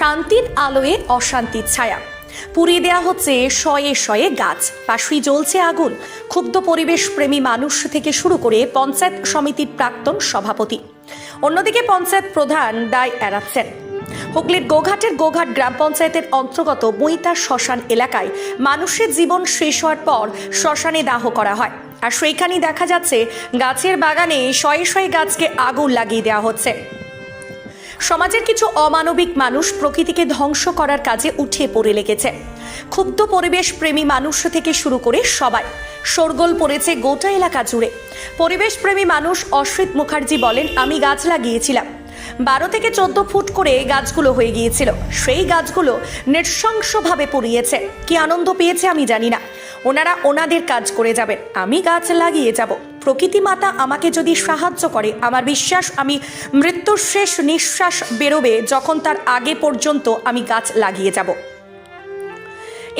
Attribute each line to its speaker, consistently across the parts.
Speaker 1: শান্তির আলোয় অশান্তির ছায়া। পুড়িয়ে দেওয়া হচ্ছে শয়ে শয়ে গাছ। পাশেই জ্বলছে আগুন। ক্ষুব্ধ পরিবেশ প্রেমী মানুষ থেকে শুরু করে পঞ্চায়েত সমিতির প্রাক্তন সভাপতি। অন্যদিকে পঞ্চায়েত প্রধান দায় এড়াচ্ছেন। হুগলির গোঘাটের গোঘাট গ্রাম পঞ্চায়েতের অন্তর্গত বইতা শ্মশান এলাকায় মানুষের জীবন শেষ হওয়ার পর শ্মশানে দাহ করা হয়। আর সেইখানেই দেখা যাচ্ছে গাছের বাগানে শয়ে শয়ে গাছকে আগুন লাগিয়ে দেওয়া হচ্ছে। সমাজের কিছু অমানবিক মানুষ প্রকৃতিকে ধ্বংস করার কাজে উঠে পড়ে লেগেছে। ক্ষুব্ধ পরিবেশ প্রেমী মানুষ থেকে শুরু করে সবাই। শোরগোল পড়েছে গোটা এলাকা জুড়ে। পরিবেশ প্রেমী মানুষ অশ্রিত মুখার্জি বলেন, আমি গাছ লাগিয়েছিলাম। বারো থেকে চোদ্দ ফুট করে গাছগুলো হয়ে গিয়েছিল। সেই গাছগুলো নৃশংসভাবে পুড়িয়েছে। কি আনন্দ পেয়েছে আমি জানি না। ওনারা ওনাদের কাজ করে যাবেন। আমি গাছ লাগিয়ে যাব। প্রকৃতি মাতা আমাকে যদি সাহায্য করে, আমার বিশ্বাস, আমি মৃত্যুর শেষ নিঃশ্বাস বেরোবে যখন তার আগে পর্যন্ত আমি গাছ লাগিয়ে যাব।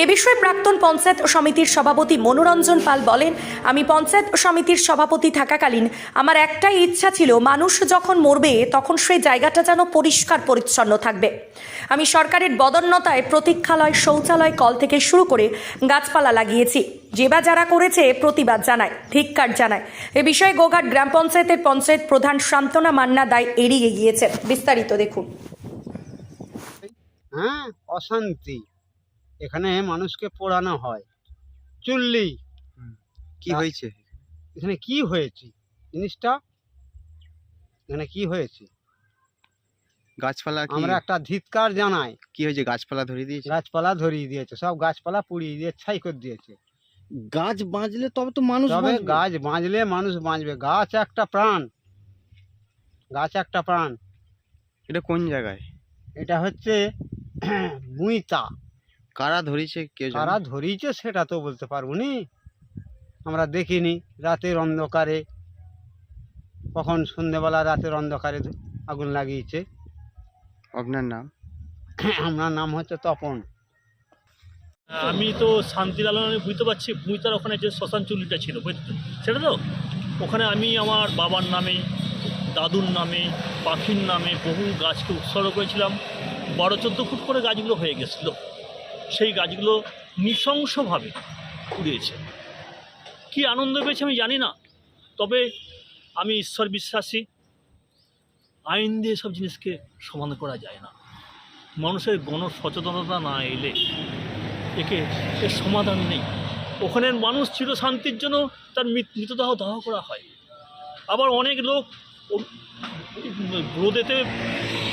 Speaker 1: এ বিষয়ে প্রাক্তন পঞ্চায়েত সমিতির সভাপতি মনোরঞ্জন পাল বলেন, আমি পঞ্চায়েত সমিতির সভাপতি থাকাকালীন আমার একটাই ইচ্ছা ছিল, মানুষ যখন মরবে তখন সেই জায়গাটা যেন পরিষ্কার পরিচ্ছন্ন থাকবে। আমি সরকারের বদন্যতায় প্রতীক্ষালয়, শৌচালয়, কল থেকে শুরু করে গাছপালা লাগিয়েছি। যে বা যারা করেছে, প্রতিবাদ জানায়, ধিক্কার জানায়। এ বিষয়ে গোঘাট গ্রাম পঞ্চায়েতের পঞ্চায়েত প্রধান শান্তনা মান্না দায় এড়িয়ে গিয়েছে বিস্তারিত দেখুন।
Speaker 2: হ্যাঁ অশান্তি। এখানে মানুষকে পোড়ানো হয়। চুল্লি।
Speaker 3: কি হয়েছে?
Speaker 2: এখানে কি হয়েছে? জিনিসটা? এখানে কি হয়েছে?
Speaker 3: গাছপালা
Speaker 2: আমরা একটা ধিৎকার জানাই।
Speaker 3: কি হয়েছে? গাছপালা ধরিয়ে দিয়েছে?
Speaker 2: গাছপালা ধরিয়ে দিয়েছে। সব গাছপালা পুড়িয়ে দিয়ে ছাই করে দিয়েছে।
Speaker 3: গাছ বাঁচলে তবে তো মানুষ
Speaker 2: তবে গাছ বাঁচলে মানুষ বাঁচবে। গাছ একটা প্রাণ। গাছ একটা প্রাণ।
Speaker 3: এটা কোন জায়গায়?
Speaker 2: এটা হচ্ছে বুইতা
Speaker 3: কারা ধরেছে কেউ জানে?
Speaker 2: কারা ধরিয়েছে সেটা তো বলতে পারব নি। আমরা দেখিনি রাতের অন্ধকারে। কখন সন্ধেবেলা রাতের অন্ধকারে আগুন লাগিয়েছে।
Speaker 3: আপনার নাম?
Speaker 2: আমার নাম হচ্ছে তপন।
Speaker 4: আমি তো শান্তির আলো আমি বুঝতে পারছি বুঝতার ওখানে যে শ্মশান চুল্লিটা ছিল বুঝতে সেটা তো? ওখানে আমি আমার বাবার নামে দাদুর নামে পাখির নামে বহু গাছকে উৎসর্গ করেছিলাম। বারো চোদ্দ ফুট করে গাছগুলো হয়ে গেছিল। সেই গাছগুলো নৃশংসভাবে পুড়িয়েছে। কি আনন্দ পেয়েছে আমি জানি না, তবে আমি ঈশ্বর বিশ্বাসী। আইন দিয়ে সব জিনিসকে সমাধান করা যায় না। মানুষের গণ সচেতনতা না এলে একে এর সমাধান নেই। ওখানের মানুষ ছিল শান্তির জন্য তার মৃত- মৃতদেহ দাহ করা হয়। আবার অনেক লোক রোদেতে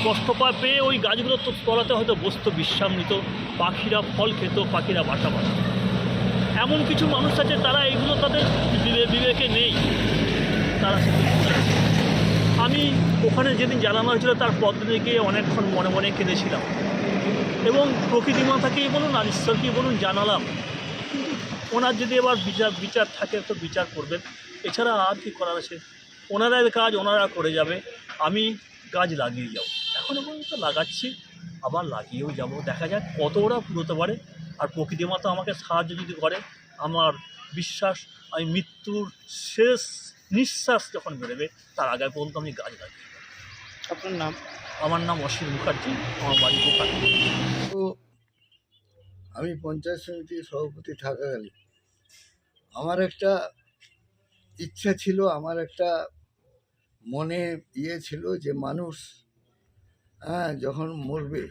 Speaker 4: কষ্ট পা পেয়ে ওই গাছগুলো তো তলাতে হয়তো বসতো বিশ্রাম নিত পাখিরা ফল খেত, পাখিরা বাসা বাঁধত এমন কিছু মানুষ আছে, তারা এগুলো তাদের বিবে- বিবেকে নেই। তারা আমি ওখানে যেদিন জ্বালানো হয়েছিল, তার পর দিনে গিয়ে অনেকক্ষণ মনে মনে কেঁদেছিলাম। এবং প্রকৃতি মাতাকেই বলুন, আর ঈশ্বরকেই বলুন, জানালাম। ওনার যদি এবার বিচার বিচার থাকে, তো বিচার করবেন। এছাড়া আর কি করার আছে? ওনাদের কাজ ওনারা করে যাবে আমি গাছ লাগিয়ে যাব। এখনও পর্যন্ত লাগাচ্ছি আবার লাগিয়েও যাব। দেখা যাক কত ওরা পুরোতে পারে। আর প্রকৃতি মাতা আমাকে সাহায্য যদি করে আমার বিশ্বাস আমি মৃত্যুর শেষ নিঃশ্বাস যখন বেরোবে তার আগে পর্যন্ত আমি গাছ লাগিয়ে।
Speaker 3: আপনার নাম?
Speaker 4: আমার নাম অসীম মুখার্জি আমার বাড়ি গোপাল।
Speaker 5: তো আমি পঞ্চায়েত সমিতির সভাপতি থাকাকালীন আমার একটা ইচ্ছা ছিল আমার একটা মনে ইয়ে ছিল যে মানুষ হ্যাঁ যখন মরবে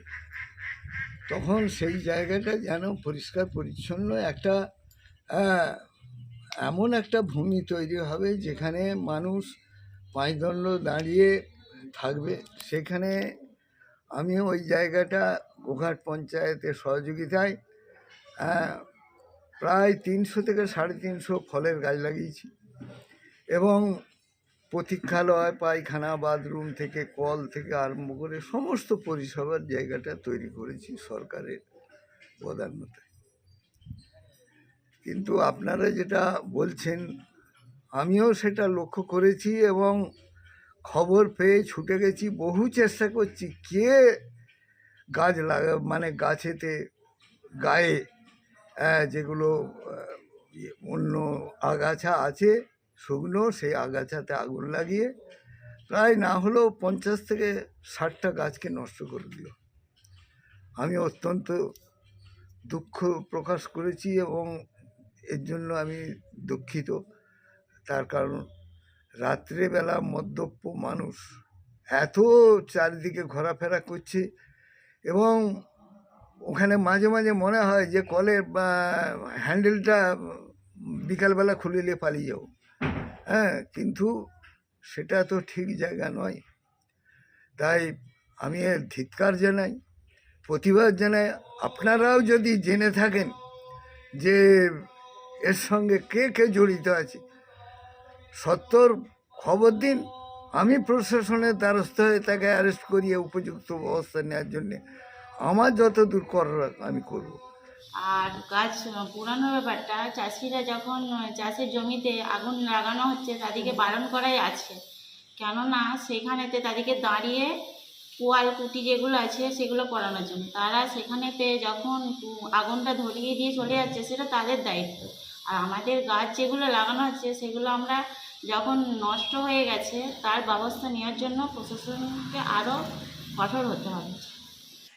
Speaker 5: তখন সেই জায়গাটা যেন পরিষ্কার পরিচ্ছন্ন একটা আহ, এমন একটা ভূমি তৈরি হবে যেখানে মানুষ পাঁচদণ্ড দাঁড়িয়ে থাকবে। সেখানে আমি ওই জায়গাটা গোঘাট পঞ্চায়েতের সহযোগিতায় আহ, প্রায় তিনশো থেকে সাড়ে তিনশো ফলের গাছ লাগিয়েছি। এবং প্রতীক্ষালয়, পায়খানা, বাথরুম থেকে কল থেকে আরম্ভ করে সমস্ত পরিষেবার জায়গাটা তৈরি করেছি সরকারের বদান্যতায় কিন্তু আপনারা যেটা বলছেন, আমিও সেটা লক্ষ্য করেছি এবং খবর পেয়ে ছুটে গেছি, বহু চেষ্টা করছি কে গাছ লাগা মানে গাছেতে, গায়ে যেগুলো অন্য আগাছা আছে শুকনো, সেই আগাছাতে আগুন লাগিয়ে প্রায় না হলেও পঞ্চাশ থেকে ষাটটা গাছকে নষ্ট করে দিল। আমি অত্যন্ত দুঃখ প্রকাশ করেছি এবং এর জন্য আমি দুঃখিত। তার কারণ, রাত্রেবেলা মদ্যপ মানুষ এত চারিদিকে ঘোরাফেরা করছে এবং ওখানে মাঝে মাঝে মনে হয় যে কলের হ্যান্ডেলটা বিকালবেলা খুলে নিয়ে পালিয়ে যাও হ্যাঁ কিন্তু সেটা তো ঠিক জায়গা নয়। তাই আমি এর ধিৎকার জানাই, প্রতিবাদ জানাই, আপনারাও যদি জেনে থাকেন যে এর সঙ্গে কে কে জড়িত আছে, সত্তর খবর দিন, আমি প্রশাসনের দ্বারস্থ হয়ে তাকে অ্যারেস্ট করিয়ে উপযুক্ত ব্যবস্থা নেওয়ার জন্যে আমার যত দূর করার আমি করব।
Speaker 6: আর গাছ পুরানো ব্যাপারটা, চাষিরা যখন, চাষের জমিতে আগুন লাগানো হচ্ছে, তাদেরকে বারণ করাই আছে। কেননা, সেখানেতে তাদেরকে দাঁড়িয়ে পোয়াল কুটি যেগুলো আছে, সেগুলো পড়ানোর জন্য। তারা সেখানেতে যখন আগুনটা ধরিয়ে দিয়ে চলে যাচ্ছে, সেটা তাদের দায়িত্ব। আর আমাদের গাছ যেগুলো লাগানো হচ্ছে, সেগুলো আমরা যখন নষ্ট হয়ে গেছে, তার ব্যবস্থা নেওয়ার জন্য প্রশাসনকে আরও কঠোর হতে হবে।